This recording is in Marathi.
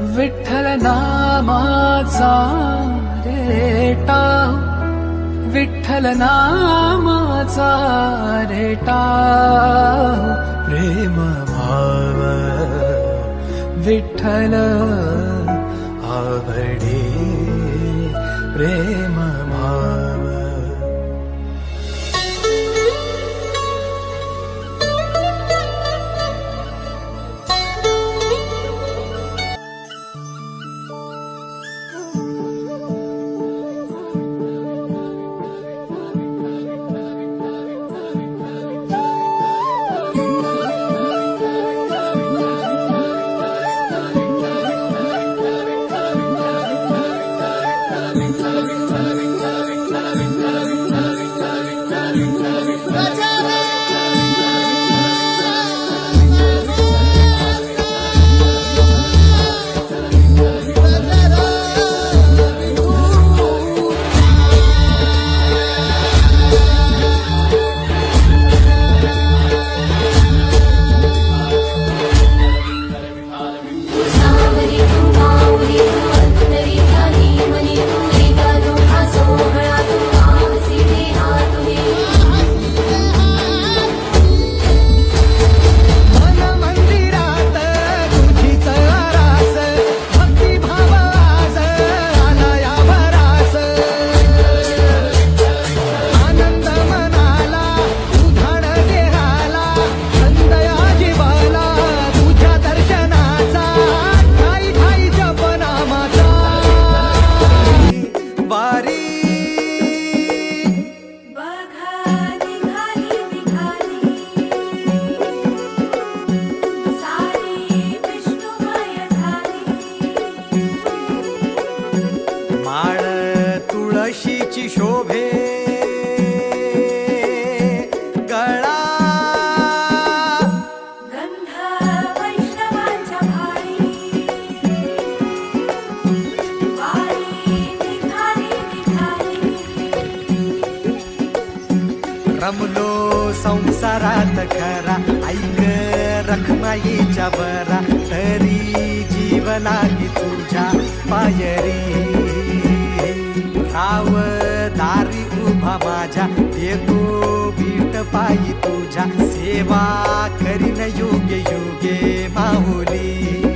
विट्ठल नामासारेटा विठ्ठल नाटा प्रेम विठ्ठल आवडे। प्रेम तुझी शोभे. गळा. रमलो संसारात खरा. ऐक रखमाईच्या बरा. तरी जीवनागी तुझ्या पायरी. आवड दारी उभा माझ्या. देतो बीट पायी तुझ्या. सेवा करीन योगे योगे माहुली